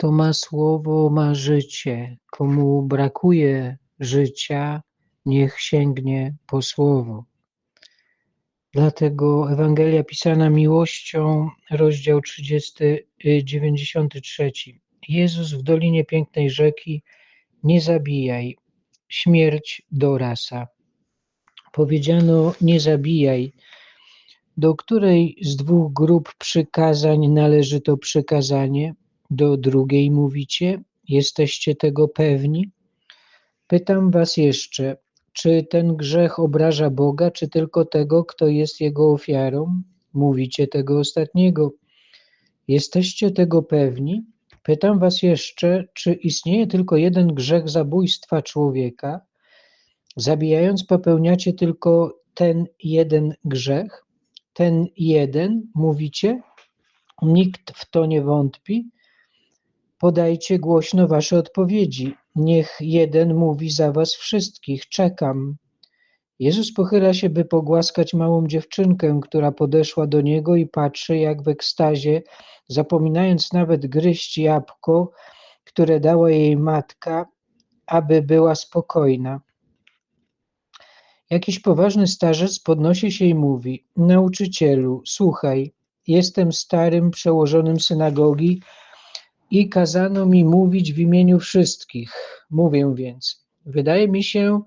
Kto ma słowo, ma życie. Komu brakuje życia, niech sięgnie po słowo. Dlatego Ewangelia pisana miłością, rozdział 30, 93. Jezus w Dolinie Pięknej Rzeki, nie zabijaj, śmierć do rasa. Powiedziano, nie zabijaj. Do której z dwóch grup przykazań należy to przykazanie? Do drugiej mówicie? Jesteście tego pewni? Pytam was jeszcze, czy ten grzech obraża Boga, czy tylko tego, kto jest jego ofiarą? Mówicie tego ostatniego. Jesteście tego pewni? Pytam was jeszcze, czy istnieje tylko jeden grzech zabójstwa człowieka? Zabijając popełniacie tylko ten jeden grzech? Ten jeden, mówicie? Nikt w to nie wątpi? Podajcie głośno wasze odpowiedzi. Niech jeden mówi za was wszystkich. Czekam. Jezus pochyla się, by pogłaskać małą dziewczynkę, która podeszła do niego i patrzy, jak w ekstazie, zapominając nawet gryźć jabłko, które dała jej matka, aby była spokojna. Jakiś poważny starzec podnosi się i mówi: Nauczycielu, słuchaj, jestem starym przełożonym synagogi i kazano mi mówić w imieniu wszystkich. Mówię więc. Wydaje mi się,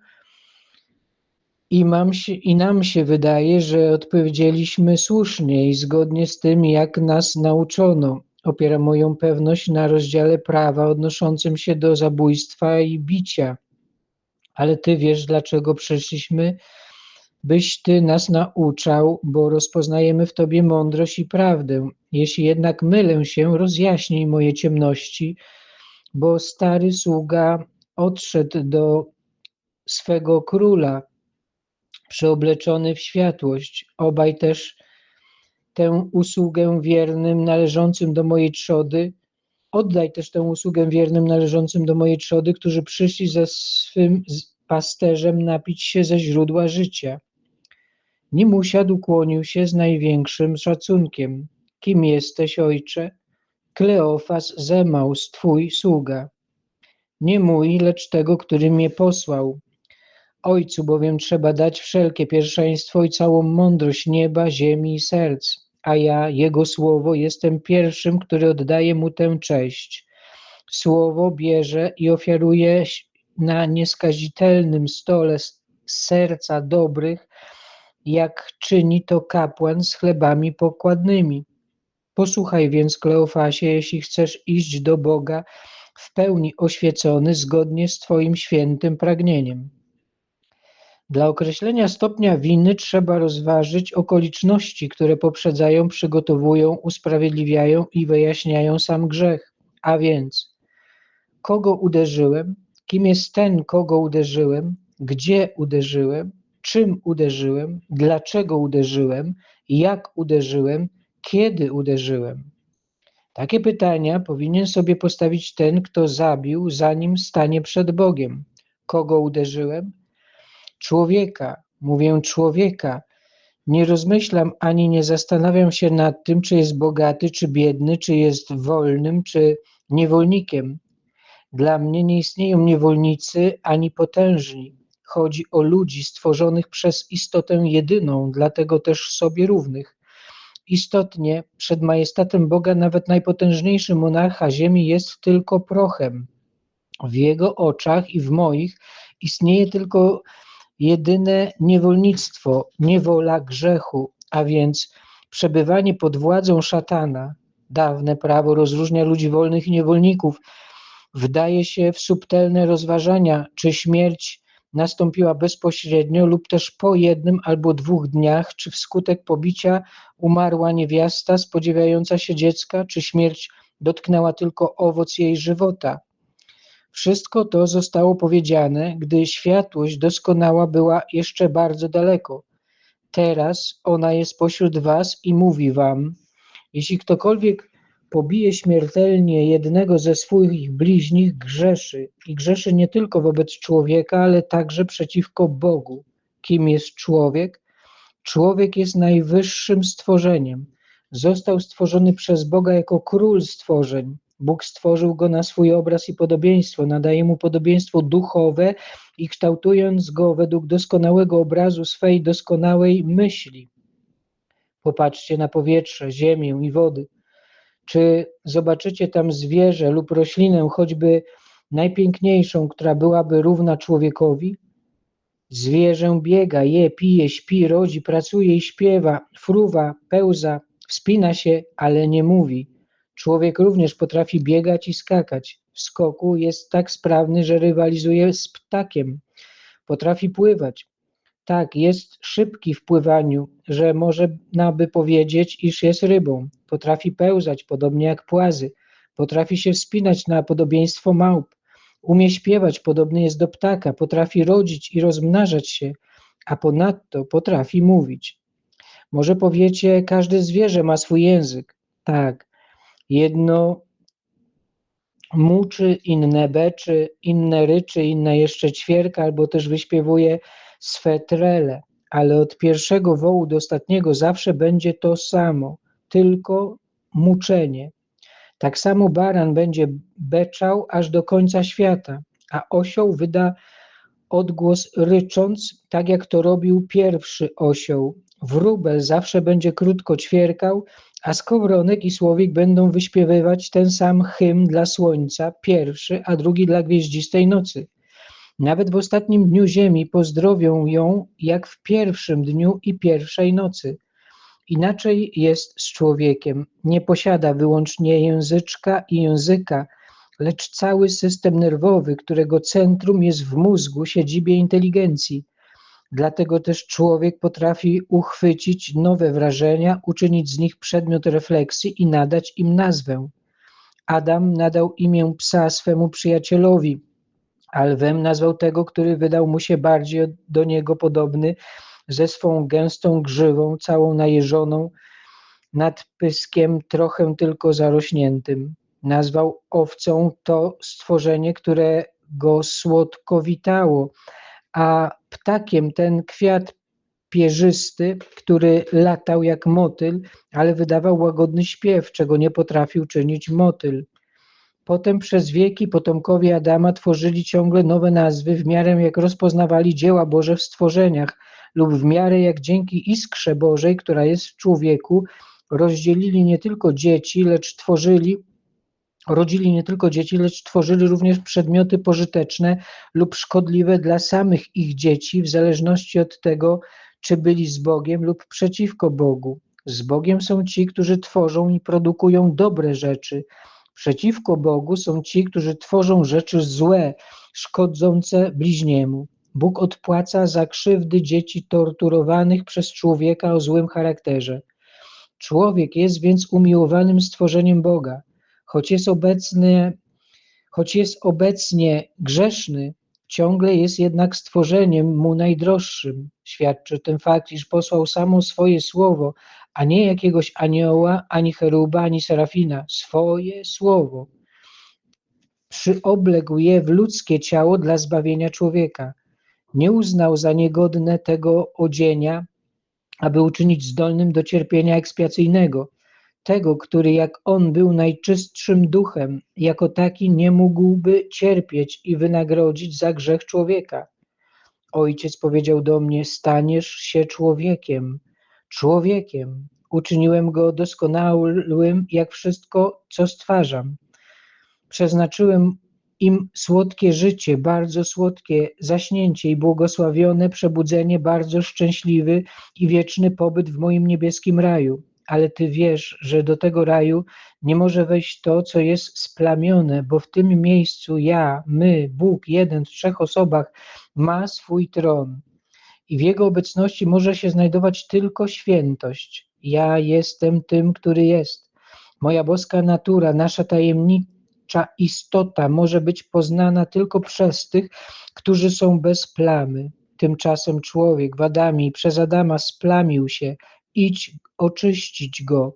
i, mam się, I nam się wydaje, że odpowiedzieliśmy słusznie i zgodnie z tym, jak nas nauczono. Opiera moją pewność na rozdziale prawa odnoszącym się do zabójstwa i bicia. Ale ty wiesz, dlaczego przyszliśmy, byś ty nas nauczał, bo rozpoznajemy w tobie mądrość i prawdę. Jeśli jednak mylę się, rozjaśnij moje ciemności, bo stary sługa odszedł do swego króla przeobleczony w światłość. Obaj też tę usługę wiernym należącym do mojej trzody, oddaj też tę usługę wiernym należącym do mojej trzody, którzy przyszli ze swym pasterzem napić się ze źródła życia. Nim usiadł, kłonił się z największym szacunkiem. Kim jesteś, ojcze? Kleofas Zemaus, twój sługa. Nie mój, lecz tego, który mnie posłał. Ojcu bowiem trzeba dać wszelkie pierwszeństwo i całą mądrość nieba, ziemi i serc, a ja, Jego słowo, jestem pierwszym, który oddaje Mu tę cześć. Słowo bierze i ofiaruje na nieskazitelnym stole serca dobrych, jak czyni to kapłan z chlebami pokładnymi. Posłuchaj więc, Kleofasie, jeśli chcesz iść do Boga w pełni oświecony zgodnie z Twoim świętym pragnieniem. Dla określenia stopnia winy trzeba rozważyć okoliczności, które poprzedzają, przygotowują, usprawiedliwiają i wyjaśniają sam grzech. A więc, kogo uderzyłem, kim jest ten, kogo uderzyłem, gdzie uderzyłem, czym uderzyłem, dlaczego uderzyłem, jak uderzyłem, kiedy uderzyłem. Takie pytania powinien sobie postawić ten, kto zabił, zanim stanie przed Bogiem. Kogo uderzyłem? Człowieka, mówię człowieka. Nie rozmyślam ani nie zastanawiam się nad tym, czy jest bogaty, czy biedny, czy jest wolnym, czy niewolnikiem. Dla mnie nie istnieją niewolnicy ani potężni. Chodzi o ludzi stworzonych przez istotę jedyną, dlatego też sobie równych. Istotnie, przed majestatem Boga nawet najpotężniejszy monarcha ziemi jest tylko prochem. W jego oczach i w moich istnieje tylko jedyne niewolnictwo, niewola grzechu, a więc przebywanie pod władzą szatana. Dawne prawo rozróżnia ludzi wolnych i niewolników. Wdaje się w subtelne rozważania, czy śmierć nastąpiła bezpośrednio lub też po jednym albo dwóch dniach, czy wskutek pobicia umarła niewiasta spodziewająca się dziecka, czy śmierć dotknęła tylko owoc jej żywota. Wszystko to zostało powiedziane, gdy światłość doskonała była jeszcze bardzo daleko. Teraz ona jest pośród was i mówi wam: Jeśli ktokolwiek pobije śmiertelnie jednego ze swoich bliźnich, grzeszy. I grzeszy nie tylko wobec człowieka, ale także przeciwko Bogu. Kim jest człowiek? Człowiek jest najwyższym stworzeniem. Został stworzony przez Boga jako król stworzeń Bóg stworzył go na swój obraz i podobieństwo, nadaje mu podobieństwo duchowe i kształtując go według doskonałego obrazu swej doskonałej myśli. Popatrzcie na powietrze, ziemię i wody. Czy zobaczycie tam zwierzę lub roślinę, choćby najpiękniejszą, która byłaby równa człowiekowi? Zwierzę biega, je, pije, śpi, rodzi, pracuje i śpiewa, fruwa, pełza, wspina się, ale nie mówi. Człowiek również potrafi biegać i skakać. W skoku jest tak sprawny, że rywalizuje z ptakiem. Potrafi pływać. Tak, jest szybki w pływaniu, że można by powiedzieć, iż jest rybą. Potrafi pełzać, podobnie jak płazy. Potrafi się wspinać na podobieństwo małp. Umie śpiewać, podobny jest do ptaka. Potrafi rodzić i rozmnażać się, a ponadto potrafi mówić. Może powiecie, każde zwierzę ma swój język. Tak, jedno muczy, inne beczy, inne ryczy, inne jeszcze ćwierka, albo też wyśpiewuje swe trele, ale od pierwszego wołu do ostatniego zawsze będzie to samo, tylko muczenie. Tak samo baran będzie beczał aż do końca świata, a osioł wyda odgłos rycząc, tak jak to robił pierwszy osioł. Wróbel zawsze będzie krótko ćwierkał, a skowronek i słowik będą wyśpiewywać ten sam hymn dla słońca, pierwszy, a drugi dla gwieździstej nocy. Nawet w ostatnim dniu ziemi pozdrowią ją jak w pierwszym dniu i pierwszej nocy. Inaczej jest z człowiekiem. Nie posiada wyłącznie języczka i języka, lecz cały system nerwowy, którego centrum jest w mózgu, siedzibie inteligencji. Dlatego też człowiek potrafi uchwycić nowe wrażenia, uczynić z nich przedmiot refleksji i nadać im nazwę. Adam nadał imię psa swemu przyjacielowi, a lwem nazwał tego, który wydał mu się bardziej do niego podobny, ze swą gęstą grzywą, całą najeżoną, nad pyskiem trochę tylko zarośniętym. Nazwał owcą to stworzenie, które go słodko witało, a ptakiem ten kwiat pierzysty, który latał jak motyl, ale wydawał łagodny śpiew, czego nie potrafił czynić motyl. Potem przez wieki potomkowie Adama tworzyli ciągle nowe nazwy w miarę jak rozpoznawali dzieła Boże w stworzeniach lub w miarę jak dzięki iskrze Bożej, która jest w człowieku, rozdzielili nie tylko dzieci, lecz tworzyli rodzili nie tylko dzieci, lecz tworzyli również przedmioty pożyteczne lub szkodliwe dla samych ich dzieci, w zależności od tego, czy byli z Bogiem lub przeciwko Bogu. Z Bogiem są ci, którzy tworzą i produkują dobre rzeczy. Przeciwko Bogu są ci, którzy tworzą rzeczy złe, szkodzące bliźniemu. Bóg odpłaca za krzywdy dzieci torturowanych przez człowieka o złym charakterze. Człowiek jest więc umiłowanym stworzeniem Boga. Choć jest obecny, choć jest obecnie grzeszny, ciągle jest jednak stworzeniem mu najdroższym. Świadczy ten fakt, iż posłał samo swoje słowo, a nie jakiegoś anioła, ani cheruba, ani serafina. Swoje słowo. Przyobległ je w ludzkie ciało dla zbawienia człowieka. Nie uznał za niegodne tego odzienia, aby uczynić zdolnym do cierpienia ekspiacyjnego tego, który jak on był najczystszym duchem, jako taki nie mógłby cierpieć i wynagrodzić za grzech człowieka. Ojciec powiedział do mnie: Staniesz się człowiekiem, człowiekiem. Uczyniłem go doskonałym, jak wszystko, co stwarzam. Przeznaczyłem im słodkie życie, bardzo słodkie zaśnięcie i błogosławione przebudzenie, bardzo szczęśliwy i wieczny pobyt w moim niebieskim raju ale ty wiesz, że do tego raju nie może wejść to, co jest splamione, bo w tym miejscu ja, my, Bóg, jeden w trzech osobach, ma swój tron. I w jego obecności może się znajdować tylko świętość. Ja jestem tym, który jest. Moja boska natura, nasza tajemnicza istota może być poznana tylko przez tych, którzy są bez plamy. Tymczasem człowiek w przez Adama splamił się, idź oczyścić go.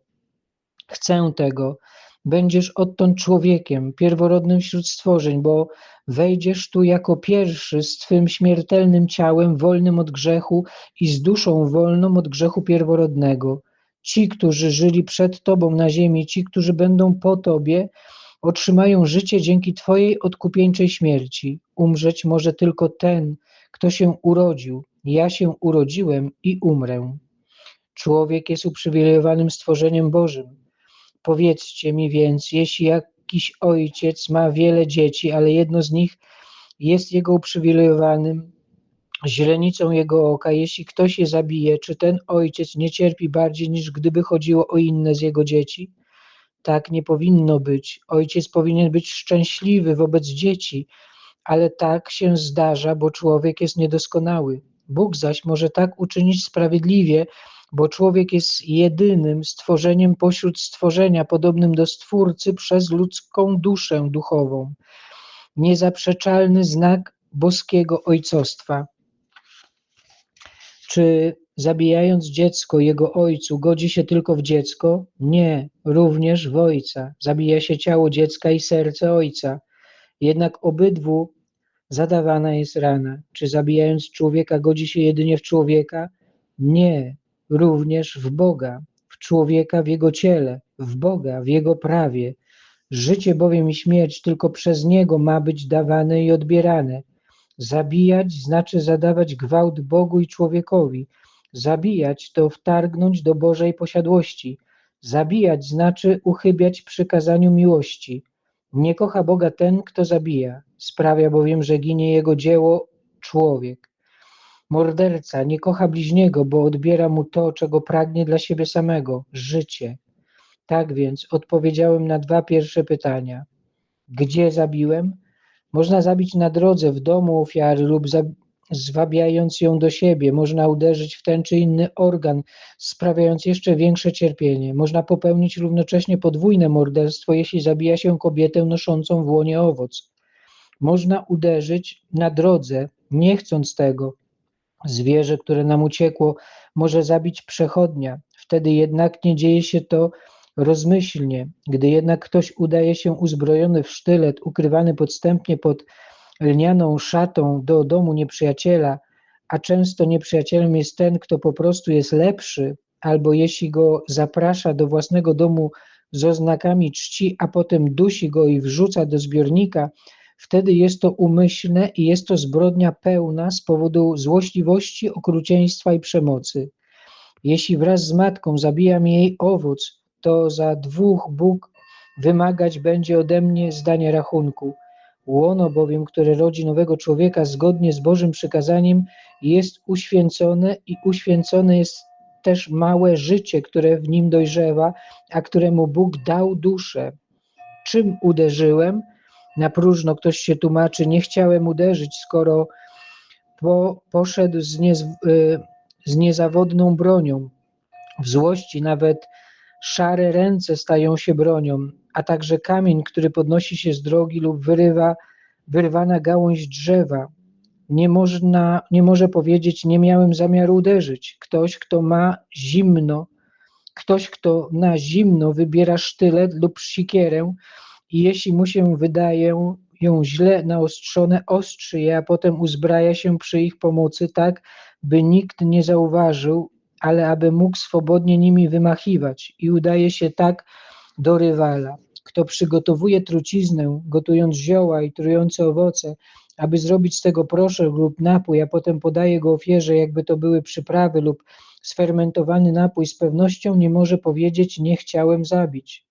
Chcę tego. Będziesz odtąd człowiekiem, pierworodnym wśród stworzeń, bo wejdziesz tu jako pierwszy z Twym śmiertelnym ciałem, wolnym od grzechu i z duszą wolną od grzechu pierworodnego. Ci, którzy żyli przed Tobą na ziemi, ci, którzy będą po Tobie, otrzymają życie dzięki Twojej odkupieńczej śmierci. Umrzeć może tylko ten, kto się urodził. Ja się urodziłem i umrę. Człowiek jest uprzywilejowanym stworzeniem Bożym. Powiedzcie mi więc, jeśli jakiś ojciec ma wiele dzieci, ale jedno z nich jest jego uprzywilejowanym, źrenicą jego oka, jeśli ktoś je zabije, czy ten ojciec nie cierpi bardziej niż gdyby chodziło o inne z jego dzieci? Tak nie powinno być. Ojciec powinien być szczęśliwy wobec dzieci, ale tak się zdarza, bo człowiek jest niedoskonały. Bóg zaś może tak uczynić sprawiedliwie, bo człowiek jest jedynym stworzeniem pośród stworzenia, podobnym do Stwórcy przez ludzką duszę duchową. Niezaprzeczalny znak boskiego ojcostwa. Czy zabijając dziecko jego ojcu godzi się tylko w dziecko? Nie, również w ojca. Zabija się ciało dziecka i serce ojca. Jednak obydwu zadawana jest rana. Czy zabijając człowieka godzi się jedynie w człowieka? Nie, również w Boga, w człowieka w jego ciele, w Boga w jego prawie. Życie bowiem i śmierć tylko przez niego ma być dawane i odbierane. Zabijać znaczy zadawać gwałt Bogu i człowiekowi. Zabijać to wtargnąć do Bożej posiadłości. Zabijać znaczy uchybiać przykazaniu miłości. Nie kocha Boga ten, kto zabija, sprawia bowiem, że ginie jego dzieło człowiek. Morderca nie kocha bliźniego, bo odbiera mu to, czego pragnie dla siebie samego życie. Tak więc odpowiedziałem na dwa pierwsze pytania. Gdzie zabiłem? Można zabić na drodze, w domu ofiary lub zwabiając ją do siebie. Można uderzyć w ten czy inny organ, sprawiając jeszcze większe cierpienie. Można popełnić równocześnie podwójne morderstwo, jeśli zabija się kobietę noszącą w łonie owoc. Można uderzyć na drodze, nie chcąc tego. Zwierzę, które nam uciekło, może zabić przechodnia. Wtedy jednak nie dzieje się to rozmyślnie. Gdy jednak ktoś udaje się uzbrojony w sztylet, ukrywany podstępnie pod lnianą szatą do domu nieprzyjaciela, a często nieprzyjacielem jest ten, kto po prostu jest lepszy, albo jeśli go zaprasza do własnego domu z oznakami czci, a potem dusi go i wrzuca do zbiornika, wtedy jest to umyślne i jest to zbrodnia pełna z powodu złośliwości, okrucieństwa i przemocy. Jeśli wraz z matką zabijam jej owoc, to za dwóch Bóg wymagać będzie ode mnie zdania rachunku. Łono bowiem, które rodzi nowego człowieka zgodnie z Bożym przykazaniem, jest uświęcone i uświęcone jest też małe życie, które w nim dojrzewa, a któremu Bóg dał duszę. Czym uderzyłem? Na próżno ktoś się tłumaczy, nie chciałem uderzyć, skoro po, poszedł z, nie, y, z niezawodną bronią. W złości nawet szare ręce stają się bronią a także kamień, który podnosi się z drogi lub wyrywa wyrwana gałąź drzewa. Nie, można, nie może powiedzieć, nie miałem zamiaru uderzyć. Ktoś, kto ma zimno, ktoś, kto na zimno wybiera sztylet lub sikierę i jeśli mu się wydaje ją źle naostrzone, ostrzy je, a potem uzbraja się przy ich pomocy tak, by nikt nie zauważył, ale aby mógł swobodnie nimi wymachiwać i udaje się tak do rywala. Kto przygotowuje truciznę, gotując zioła i trujące owoce, aby zrobić z tego proszek lub napój, a potem podaje go ofierze, jakby to były przyprawy lub sfermentowany napój, z pewnością nie może powiedzieć: Nie chciałem zabić.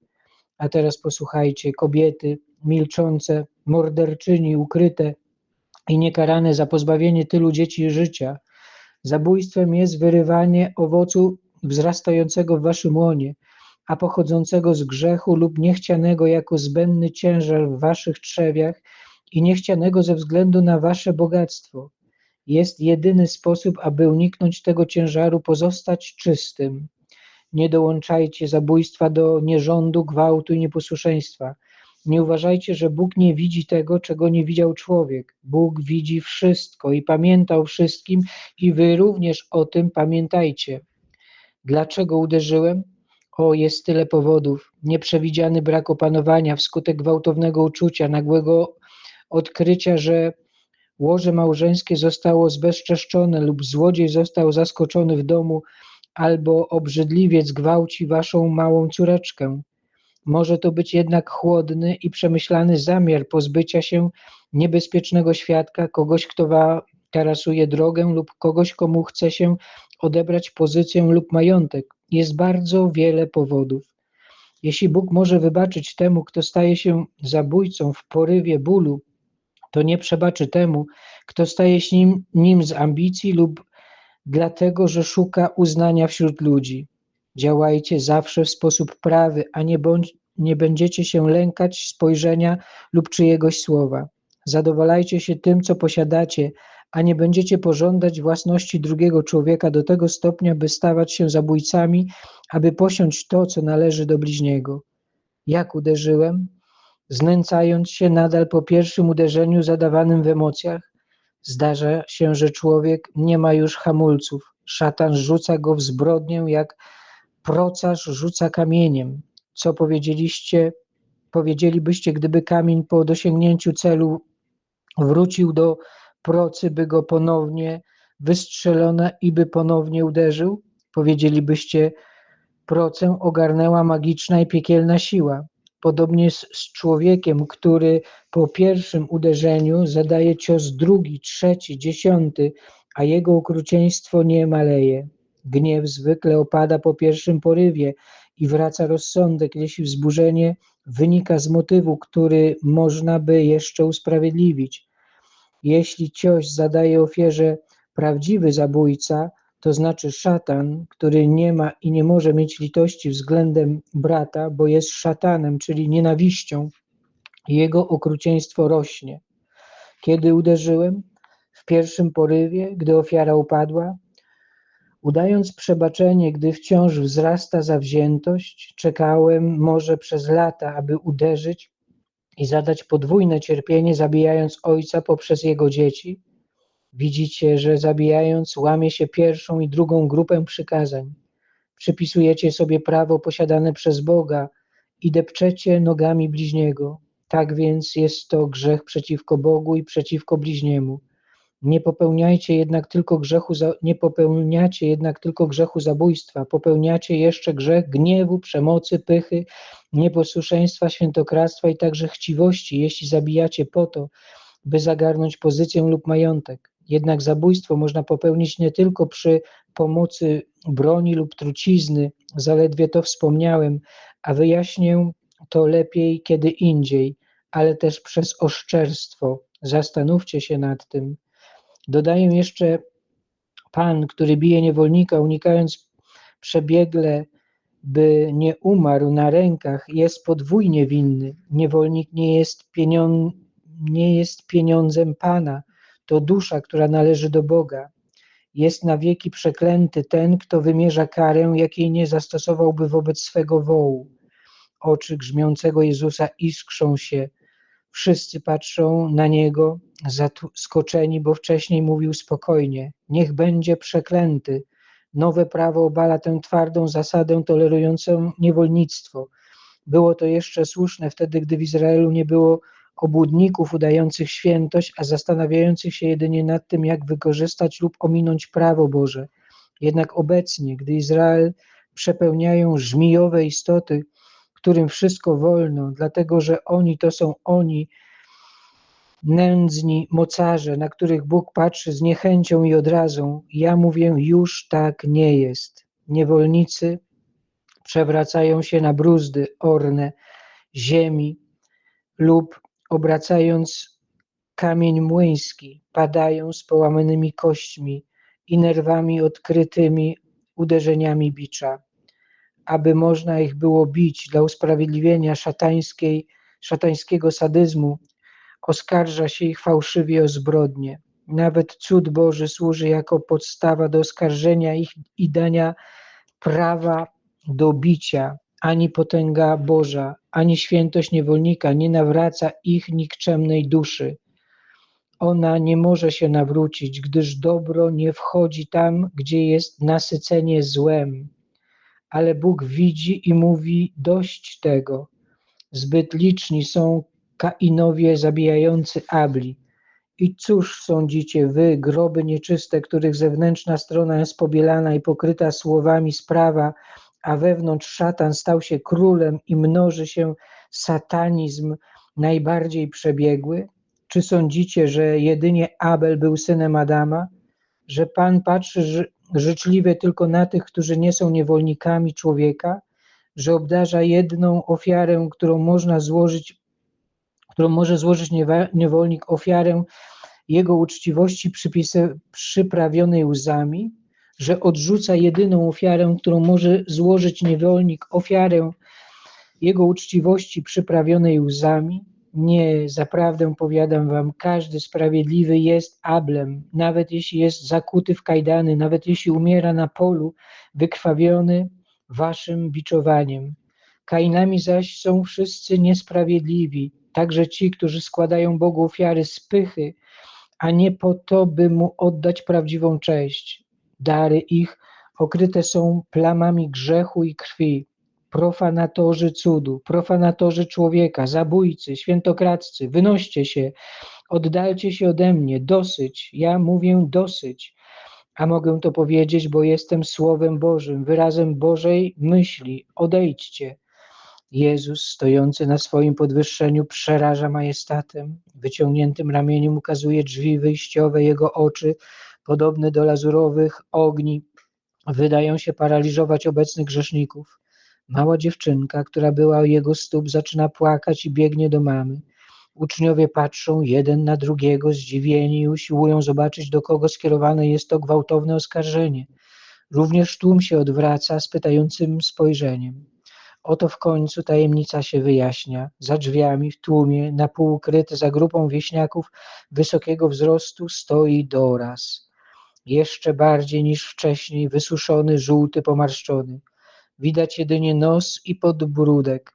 A teraz posłuchajcie, kobiety milczące, morderczyni ukryte i niekarane za pozbawienie tylu dzieci życia. Zabójstwem jest wyrywanie owocu wzrastającego w waszym łonie a pochodzącego z grzechu lub niechcianego jako zbędny ciężar w waszych trzewiach i niechcianego ze względu na wasze bogactwo. Jest jedyny sposób, aby uniknąć tego ciężaru, pozostać czystym. Nie dołączajcie zabójstwa do nierządu, gwałtu i nieposłuszeństwa. Nie uważajcie, że Bóg nie widzi tego, czego nie widział człowiek. Bóg widzi wszystko i pamięta o wszystkim, i wy również o tym pamiętajcie. Dlaczego uderzyłem? O, jest tyle powodów. Nieprzewidziany brak opanowania wskutek gwałtownego uczucia, nagłego odkrycia, że łoże małżeńskie zostało zbezczeszczone lub złodziej został zaskoczony w domu, albo obrzydliwiec gwałci waszą małą córeczkę. Może to być jednak chłodny i przemyślany zamiar pozbycia się niebezpiecznego świadka, kogoś, kto tarasuje drogę lub kogoś, komu chce się odebrać pozycję lub majątek. Jest bardzo wiele powodów. Jeśli Bóg może wybaczyć temu, kto staje się zabójcą w porywie bólu, to nie przebaczy temu, kto staje się nim, nim z ambicji lub dlatego, że szuka uznania wśród ludzi. Działajcie zawsze w sposób prawy, a nie, bądź, nie będziecie się lękać spojrzenia lub czyjegoś słowa. Zadowalajcie się tym, co posiadacie, a nie będziecie pożądać własności drugiego człowieka do tego stopnia, by stawać się zabójcami, aby posiąść to, co należy do bliźniego. Jak uderzyłem? Znęcając się nadal po pierwszym uderzeniu zadawanym w emocjach, zdarza się, że człowiek nie ma już hamulców. Szatan rzuca go w zbrodnię, jak procarz rzuca kamieniem. Co powiedzieliście, powiedzielibyście, gdyby kamień po dosięgnięciu celu wrócił do procy, by go ponownie wystrzelona i by ponownie uderzył? Powiedzielibyście, procę ogarnęła magiczna i piekielna siła. Podobnie z, człowiekiem, który po pierwszym uderzeniu zadaje cios drugi, trzeci, dziesiąty, a jego okrucieństwo nie maleje. Gniew zwykle opada po pierwszym porywie i wraca rozsądek, jeśli wzburzenie wynika z motywu, który można by jeszcze usprawiedliwić. Jeśli cios zadaje ofierze prawdziwy zabójca, to znaczy szatan, który nie ma i nie może mieć litości względem brata, bo jest szatanem, czyli nienawiścią, jego okrucieństwo rośnie. Kiedy uderzyłem? W pierwszym porywie, gdy ofiara upadła? Udając przebaczenie, gdy wciąż wzrasta zawziętość, czekałem może przez lata, aby uderzyć i zadać podwójne cierpienie, zabijając ojca poprzez jego dzieci? Widzicie, że zabijając łamie się pierwszą i drugą grupę przykazań. Przypisujecie sobie prawo posiadane przez Boga i depczecie nogami bliźniego. Tak więc jest to grzech przeciwko Bogu i przeciwko bliźniemu. Nie popełniajcie jednak tylko grzechu, nie popełniacie jednak tylko grzechu zabójstwa, popełniacie jeszcze grzech gniewu, przemocy, pychy, nieposłuszeństwa, świętokradztwa i także chciwości, jeśli zabijacie po to, by zagarnąć pozycję lub majątek. Jednak zabójstwo można popełnić nie tylko przy pomocy broni lub trucizny, zaledwie to wspomniałem, a wyjaśnię to lepiej kiedy indziej, ale też przez oszczerstwo. Zastanówcie się nad tym. Dodaję jeszcze Pan, który bije niewolnika, unikając przebiegle, by nie umarł na rękach, jest podwójnie winny. Niewolnik nie jest, pieniądz, nie jest pieniądzem Pana, to dusza, która należy do Boga. Jest na wieki przeklęty ten, kto wymierza karę, jakiej nie zastosowałby wobec swego wołu. Oczy grzmiącego Jezusa iskrzą się. Wszyscy patrzą na niego, zaskoczeni, bo wcześniej mówił spokojnie: Niech będzie przeklęty. Nowe prawo obala tę twardą zasadę tolerującą niewolnictwo. Było to jeszcze słuszne wtedy, gdy w Izraelu nie było obłudników udających świętość, a zastanawiających się jedynie nad tym, jak wykorzystać lub ominąć prawo Boże. Jednak obecnie, gdy Izrael przepełniają żmijowe istoty, którym wszystko wolno, dlatego że oni to są oni, nędzni mocarze, na których Bóg patrzy z niechęcią i odrazą. Ja mówię, już tak nie jest. Niewolnicy przewracają się na bruzdy orne ziemi lub obracając kamień młyński, padają z połamanymi kośćmi i nerwami odkrytymi uderzeniami bicza. Aby można ich było bić dla usprawiedliwienia szatańskiej, szatańskiego sadyzmu, oskarża się ich fałszywie o zbrodnie. Nawet cud Boży służy jako podstawa do oskarżenia ich i dania prawa do bicia. Ani potęga Boża, ani świętość niewolnika nie nawraca ich nikczemnej duszy. Ona nie może się nawrócić, gdyż dobro nie wchodzi tam, gdzie jest nasycenie złem. Ale Bóg widzi i mówi: Dość tego. Zbyt liczni są Kainowie zabijający Abli. I cóż sądzicie wy, groby nieczyste, których zewnętrzna strona jest pobielana i pokryta słowami sprawa, a wewnątrz szatan stał się królem i mnoży się satanizm najbardziej przebiegły? Czy sądzicie, że jedynie Abel był synem Adama? Że Pan patrzy ży- życzliwie tylko na tych, którzy nie są niewolnikami człowieka? Że obdarza jedną ofiarę, którą można złożyć, którą może złożyć niewolnik, ofiarę jego uczciwości przyprawionej łzami? Że odrzuca jedyną ofiarę, którą może złożyć niewolnik, ofiarę jego uczciwości przyprawionej łzami? Nie, zaprawdę powiadam wam, każdy sprawiedliwy jest Ablem, nawet jeśli jest zakuty w kajdany, nawet jeśli umiera na polu, wykrwawiony waszym biczowaniem. Kainami zaś są wszyscy niesprawiedliwi, także ci, którzy składają Bogu ofiary z pychy, a nie po to, by mu oddać prawdziwą cześć. Dary ich okryte są plamami grzechu i krwi profanatorzy cudu, profanatorzy człowieka, zabójcy, świętokradzcy, wynoście się, oddalcie się ode mnie, dosyć, ja mówię dosyć. A mogę to powiedzieć, bo jestem Słowem Bożym, wyrazem Bożej myśli. Odejdźcie. Jezus, stojący na swoim podwyższeniu, przeraża majestatem. Wyciągniętym ramieniem ukazuje drzwi wyjściowe, jego oczy, podobne do lazurowych ogni, wydają się paraliżować obecnych grzeszników. Mała dziewczynka, która była u jego stóp, zaczyna płakać i biegnie do mamy. Uczniowie patrzą jeden na drugiego, zdziwieni i usiłują zobaczyć, do kogo skierowane jest to gwałtowne oskarżenie. Również tłum się odwraca z pytającym spojrzeniem. Oto w końcu tajemnica się wyjaśnia. Za drzwiami, w tłumie, na pół ukryty za grupą wieśniaków wysokiego wzrostu, stoi Doras. Jeszcze bardziej niż wcześniej, wysuszony, żółty, pomarszczony. Widać jedynie nos i podbródek.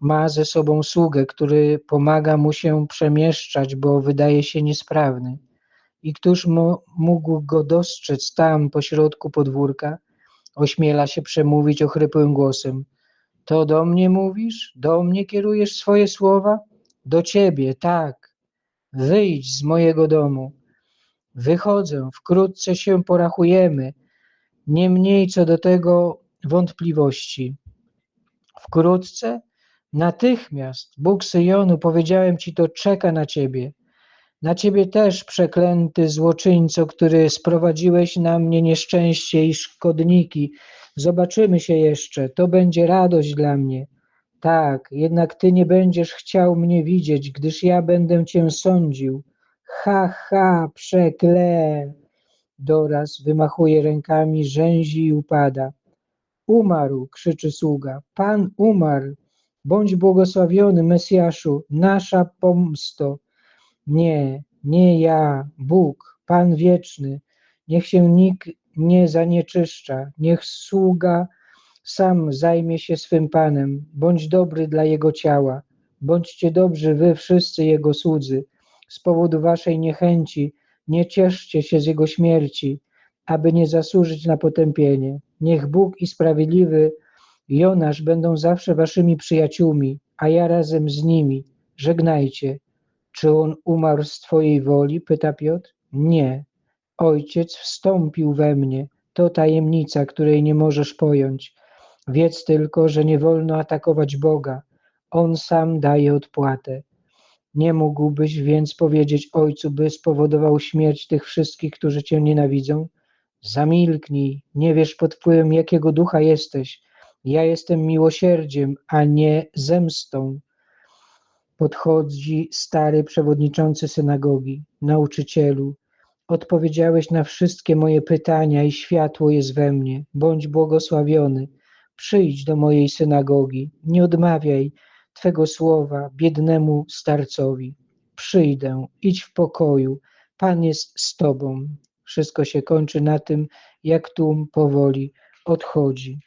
Ma ze sobą sługę, który pomaga mu się przemieszczać, bo wydaje się niesprawny. I któż mógł go dostrzec tam, pośrodku podwórka? Ośmiela się przemówić ochrypłym głosem. To do mnie mówisz? Do mnie kierujesz swoje słowa? Do ciebie, tak. Wyjdź z mojego domu. Wychodzę, wkrótce się porachujemy. Niemniej co do tego wątpliwości. Wkrótce, natychmiast, Bóg Syjonu, powiedziałem ci, to czeka na ciebie. Na ciebie też, przeklęty złoczyńco, który sprowadziłeś na mnie nieszczęście i szkodniki. Zobaczymy się jeszcze, to będzie radość dla mnie. Tak, jednak ty nie będziesz chciał mnie widzieć, gdyż ja będę cię sądził. Ha, ha, przekle. Doraz wymachuje rękami, rzęzi i upada. Umarł, krzyczy sługa. Pan umarł. Bądź błogosławiony, Mesjaszu, nasza pomsto. Nie, nie ja, Bóg, Pan wieczny. Niech się nikt nie zanieczyszcza. Niech sługa sam zajmie się swym Panem. Bądź dobry dla Jego ciała. Bądźcie dobrzy wy wszyscy Jego słudzy. Z powodu waszej niechęci nie cieszcie się z Jego śmierci, aby nie zasłużyć na potępienie. Niech Bóg i sprawiedliwy Jonasz będą zawsze waszymi przyjaciółmi, a ja razem z nimi. Żegnajcie. Czy on umarł z Twojej woli? pyta Piotr. Nie. Ojciec wstąpił we mnie. To tajemnica, której nie możesz pojąć. Wiedz tylko, że nie wolno atakować Boga. On sam daje odpłatę. Nie mógłbyś więc powiedzieć Ojcu, by spowodował śmierć tych wszystkich, którzy Cię nienawidzą? Zamilknij, nie wiesz pod wpływem jakiego ducha jesteś. Ja jestem miłosierdziem, a nie zemstą. Podchodzi stary przewodniczący synagogi. Nauczycielu, odpowiedziałeś na wszystkie moje pytania i światło jest we mnie. Bądź błogosławiony. Przyjdź do mojej synagogi. Nie odmawiaj Twego słowa biednemu starcowi. Przyjdę, idź w pokoju. Pan jest z Tobą. Wszystko się kończy na tym, jak tłum powoli odchodzi.